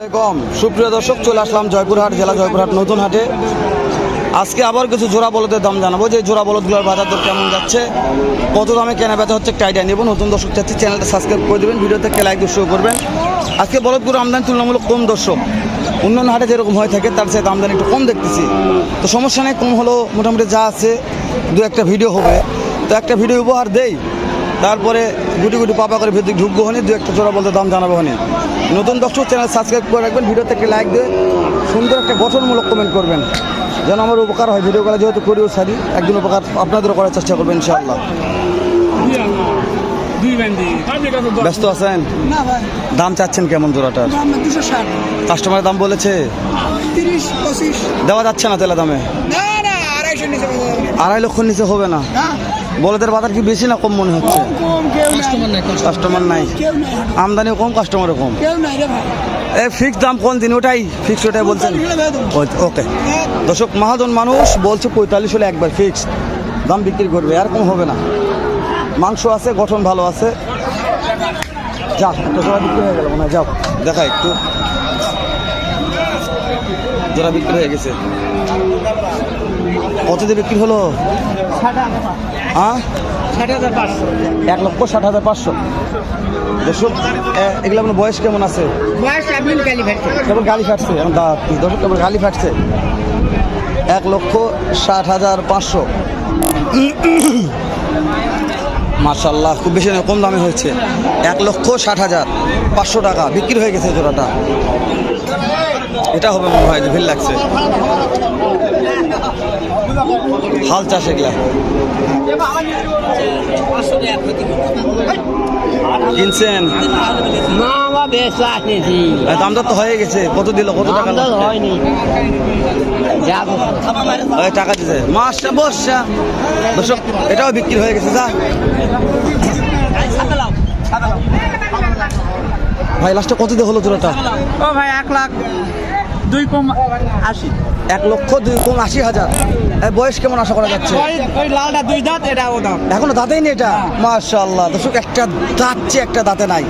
কম সুপ্রিয় দর্শক, চলে আসলাম জয়পুরহাট, জেলা জয়পুরহাট নতুন হাটে। আজকে আবার কিছু জোড়া বলদের দাম জানাব। যে জোড়া বলদগুলোর বাজার দর কেমন যাচ্ছে, কত দামে কেনা বেচা হচ্ছে একটা আইডিয়া নেব। নতুন দর্শক চাচ্ছি চ্যানেলটা সাবস্ক্রাইব করে দেবেন, ভিডিওতে কে লাইক শুরু করবেন। আজকে বলদগুলো আমদানি তুলনামূলক কম দর্শক। অন্যান্য হাটে যেরকম হয়ে থাকে, তার সাথে আমদানি একটু কম দেখতেছি। তো সমস্যা নেই, কম হলো মোটামুটি যা আছে, দু একটা ভিডিও হবে। তো একটা ভিডিও উপহার দেই। তারপরে গুটি গুটি পাপা করে ভিতরে ঢুকবো হনি, দু একটা জোড়া বলতে দাম জানাব হনি। নতুন দর্শক চ্যানেল সাবস্ক্রাইব করে রাখবেন ভিডিওতে একটা লাইক দিয়ে সুন্দর একটা গঠনমূলক কমেন্ট করবেন। যেন আমার উপকার হয় ভিডিও করা যেহেতু করিও সারি একদিন উপকার আপনাদেরও করার চেষ্টা করবেন ইনশাআল্লাহ। ব্যস্ত আছেন? দাম চাচ্ছেন কেমন জোড়াটার? কাস্টমারের দাম বলেছে। দেওয়া যাচ্ছে না তেলা দামে? আড়াই লক্ষ নিচে হবে না। বলদের বাজার কি বেশি না কম মনে হচ্ছে? কাস্টমার নাই। আমদানিও কম কাস্টমারও কম। কেউ নাই রে ভাই। এই ফিক্স দাম কোন দিন? ওটাই ফিক্স ওটাই বলছেন? ওকে হ্যাঁ। দর্শক মহাজন মানুষ বলছে পঁয়তাল্লিশ হলে একবার ফিক্স দাম বিক্রি করবে আর কম হবে না। মাংস আছে গঠন ভালো আছে। যাক একটা জোড়া বিক্রি হয়ে গেল মনে হয় যাও। দেখা একটু। জোড়া বিক্রি হয়ে গেছে। কত দিয়ে বিক্রি হলো? হ্যাঁ এক লক্ষ ষাট হাজার পাঁচশো। দর্শক এগুলো আপনার বয়স কেমন আছে? আপনি গালি ফাটছে। এখন দাঁত দর্শক কেবল গালি ফাটছে? এক লক্ষ ষাট হাজার পাঁচশো। মার্শাল্লাহ খুব বেশি কম দামে হয়েছে। এক লক্ষ ষাট হাজার পাঁচশো টাকা। বিক্রি হয়ে গেছে জোড়াটা। এটা হবে মনে হয় ভিড় লাগছে। হাল চাষ এগুলা। কিনছেন? দামটা তো হয়ে গেছে। কত দিল? কত টাকা? হয়নি। টাকা দিতে মাসটা বসা দর্শক এটাও বিক্রি হয়ে গেছে যা। ভাই লাস্টে কত দিয়ে হলো জোড়াটা? ও ভাই এক লাখ। দুই কম আশি। এক লক্ষ দুই কম আশি হাজার। বয়স কেমন আশা করা যাচ্ছে? লালটা দুই দাঁত এটা ও দাঁত। এখনও দাঁতেই নেই এটা? মাশাল্লাহ দর্শক একটা দাঁতছে একটা দাঁতে নাই।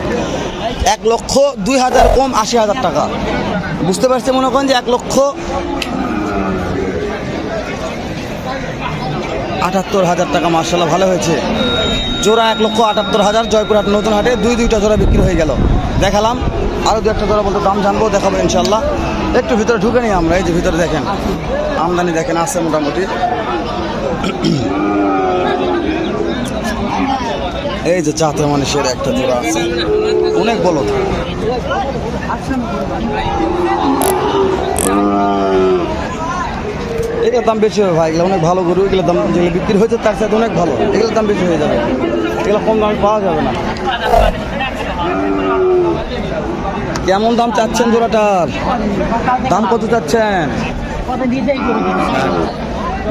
এক লক্ষ দুই হাজার কম আশি হাজার টাকা। বুঝতে পারছি মনে করেন যে এক লক্ষ আটাত্তর হাজার টাকা মার্শাল্লাহ ভালো হয়েছে। জোড়া এক লক্ষ আটাত্তর হাজার জয়পুরহাট নতুন হাটে দুই দুইটা জোড়া বিক্রি হয়ে গেল। দেখালাম। আরও দু একটা জোড়া বলতে দাম জানব, দেখাবো ইনশাল্লাহ একটু ভিতরে ঢুকে নিই আমরা, এই যে ভিতরে দেখেন। আমদানি দেখেন, আছে মোটামুটি। এই যে চাতে মানুষের একটা জোড়া আছে। অনেক বলো এগুলোর দাম বেশি হবে ভাই, এগুলো অনেক ভালো গরু, এগুলোর দাম যেগুলো বিক্রি হয়েছে তার সাথে অনেক ভালো। এগুলোর দাম বেশি হয়ে যাবে। এগুলো কম দামে পাওয়া যাবে না। কেমন দাম চাচ্ছেন জোড়াটার? দাম কত চাচ্ছেন?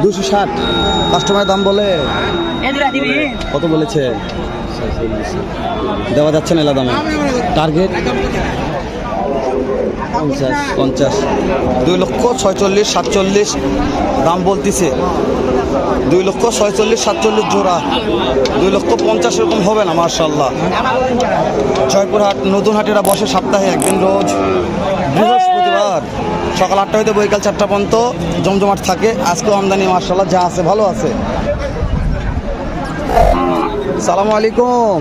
দুশো ষাট। কাস্টমার দাম বলে? কত বলেছে? দেওয়া যাচ্ছে না এলা দামে। টার্গেট পঞ্চাশ। দুই লক্ষ ছয়চল্লিশ, সাতচল্লিশ, দাম বলতেছে। দুই লক্ষ ছয়চল্লিশ, সাতচল্লিশ জোড়া। দুই লক্ষ পঞ্চাশ এরকম হবে না মার্শাল্লাহ জয়পুরহাট নতুন হাটেরা বসে সপ্তাহে একদিন রোজ। বৃহস্পতিবার সকাল আটটা হইতে বৈকাল চারটা পর্যন্ত জমজমাট থাকে। আজকেও আমদানি মার্শাল্লাহ যা আছে, ভালো আছে। সালামু আলাইকুম।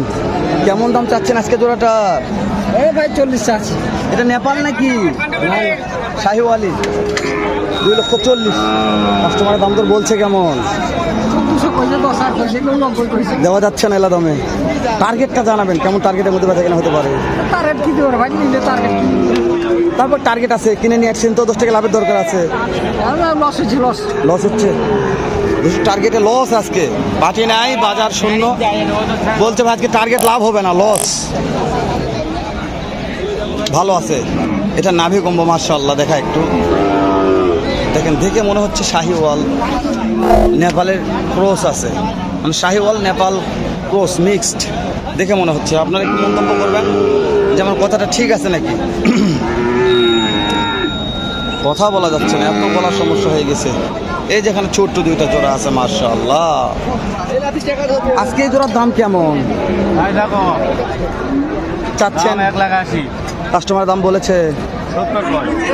কেমন দাম চাচ্ছেন আজকে জোড়াটার? এ ভাই চল্লিশ আছে এটা নেপাল নাকি? শাহিওয়ালি। দুই লক্ষ চল্লিশ। কাস্টমারের দাম তোর বলছে কেমন? দেওয়া যাচ্ছে না এলা দামে। টার্গেটটা জানাবেন কেমন টার্গেটের মধ্যে বেচা কেনা হতে পারে? টার্গেট কি দেবো ভাই? নিলে টার্গেট তারপর টার্গেট আছে কিনে নিয়ে আসছেন তো দশ টাকা লাভের দরকার আছে। লস হচ্ছে লস লস হচ্ছে। টার্গেটে লস আজকে। পাটি নাই বাজার শূন্য। বলছে ভাই আজকে টার্গেট লাভ হবে না লস ভালো আছে। এটা নাভি কম্ব মার্শাল্লাহ দেখা একটু। দেখেন দেখে মনে হচ্ছে শাহিওয়াল নেপালের ক্রস আছে। মানে শাহিওয়াল নেপাল ক্রস মিক্সড। দেখে মনে হচ্ছে। আপনারা একটু মন্তব্য করবেন যে আমার কথাটা ঠিক আছে নাকি? কথা বলা যাচ্ছে না এত বলার সমস্যা হয়ে গেছে। এই যেখানে ছোট্ট দুইটা জোড়া আছে মার্শাল্লাহ আজকে এই জোড়ার দাম কেমন? চাচ্ছেন? এক লাখ আশি। কাস্টমার দাম বলেছে,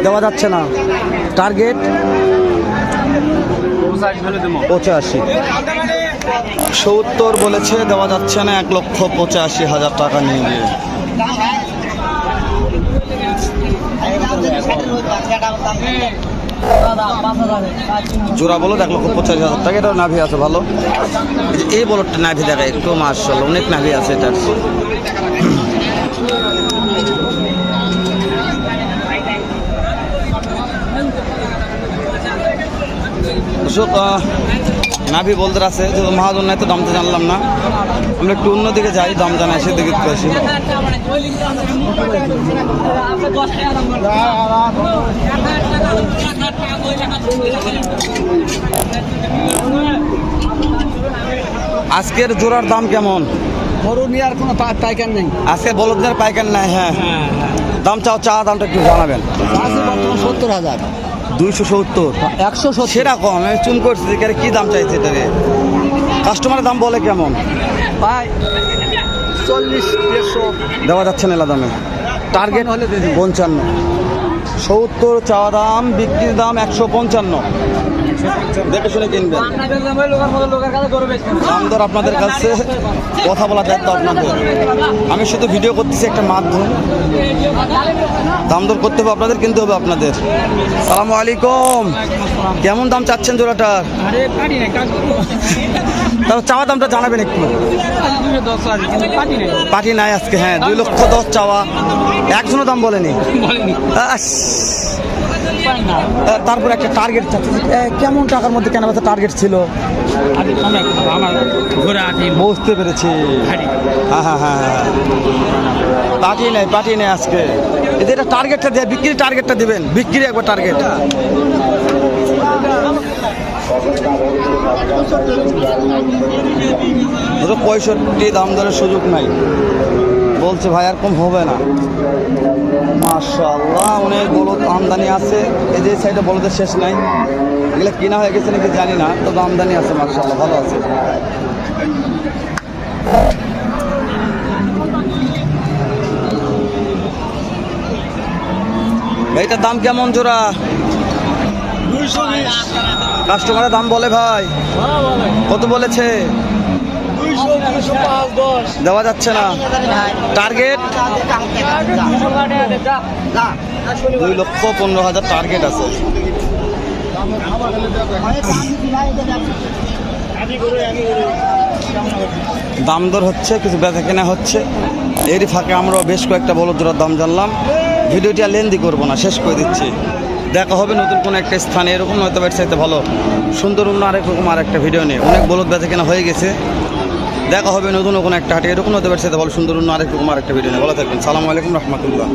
দেওয়া যাচ্ছে না। টার্গেট পঁচাশি। সত্তর বলেছে, দেওয়া যাচ্ছে না, এক লক্ষ পঁচাশি হাজার টাকা নিয়ে গিয়ে জোড়া বলো এক লক্ষ পঁচাশি হাজার টাকা এটাও নাভি আছে, ভালো। এই বলটা নাভি দেখা একটু মার্শাল অনেক নাভি আছে এটার। দর্শক নাভি বলতে আছে যে মহাজন নাই তো দাম তো জানলাম না। আমরা একটু অন্যদিকে যাই দাম জানাই সেদিকে আসি। আজকের জোড়ার দাম কেমন? গরু নিয়ে আর কোনো পাইকার নেই। আজকে বলদের পাইকার নাই হ্যাঁ। দাম চাও চা দামটা একটু জানাবেন। সত্তর হাজার। দুইশো সত্তর। একশো সেরকম আমি চুন করছি যে কি দাম চাইছে এটাকে কাস্টমারের দাম বলে কেমন? ভাই চল্লিশ দেড়শো। দেওয়া যাচ্ছে না এলা দামে। টার্গেট হলে পঞ্চান্ন। সত্তর চাওয়া দাম বিক্রির দাম একশো পঞ্চান্ন। দেখে শুনে কিনবেন। আপনাদের কাছে কথা বলা দায়িত্ব আপনাদের। আমি শুধু ভিডিও করতেছি একটা মাধ্যম। দাম দর করতে হবে, আপনাদের কিনতে হবে আপনাদের। সালাম আলাইকুম। কেমন দাম চাচ্ছেন জোড়াটার? তারপর চাওয়া দামটা জানাবেন একটু। পাটি নাই আজকে হ্যাঁ দুই লক্ষ দশ চাওয়া। একজনও দাম বলেনি। তারপর একটা টার্গেট কেমন টাকার মধ্যে কেন বেচা টার্গেট ছিল? বুঝতে পেরেছি। হ্যাঁ হ্যাঁ হ্যাঁ পার্টি নেই পার্টি নেই আজকে। এটা টার্গেটটা দিয়ে বিক্রির টার্গেটটা দিবেন। বিক্রি একবার টার্গেট দুটো পঁয়ষট্টি দাম দরের সুযোগ নাই। বলছে, ভাই, আর কম হবে না। মাশাল্লাহ অনেক বলদ আমদানি আছে। এই যে সাইডে বলদের শেষ নাই। এগুলো কিনা হয়ে গেছে নাকি জানি না, তবে আমদানি আছে মাশাল্লাহ ভালো আছে। এইটার দাম কেমন জোড়া? কাস্টমারের দাম বলে ভাই। কত বলেছে? দেওয়া যাচ্ছে না। টার্গেট দুই লক্ষ পনেরো হাজার টার্গেট আছে। দাম দর হচ্ছে, কিছু বেচা কেনা হচ্ছে। এরই ফাঁকে আমরা বেশ কয়েকটা জোড়ার দাম জানলাম। ভিডিওটি আর লেন্দি করব না, শেষ করে দিচ্ছি। দেখা হবে নতুন কোনো একটা স্থানে। এরকম হয়তো চাইতে ভালো। সুন্দর অন্য আরেক রকম আর একটা ভিডিও নিয়ে। অনেক বলদ বেচা কেনা হয়ে গেছে। দেখা হবে নতুন কোনো একটা হাটে। এরকম হতে পারছে ভালো, সুন্দর অন্য আরেক রকম আর একটা ভিডিও নিয়ে। ভালো থাকবেন। সালামু আলাইকুম রহমতুল্লাহ।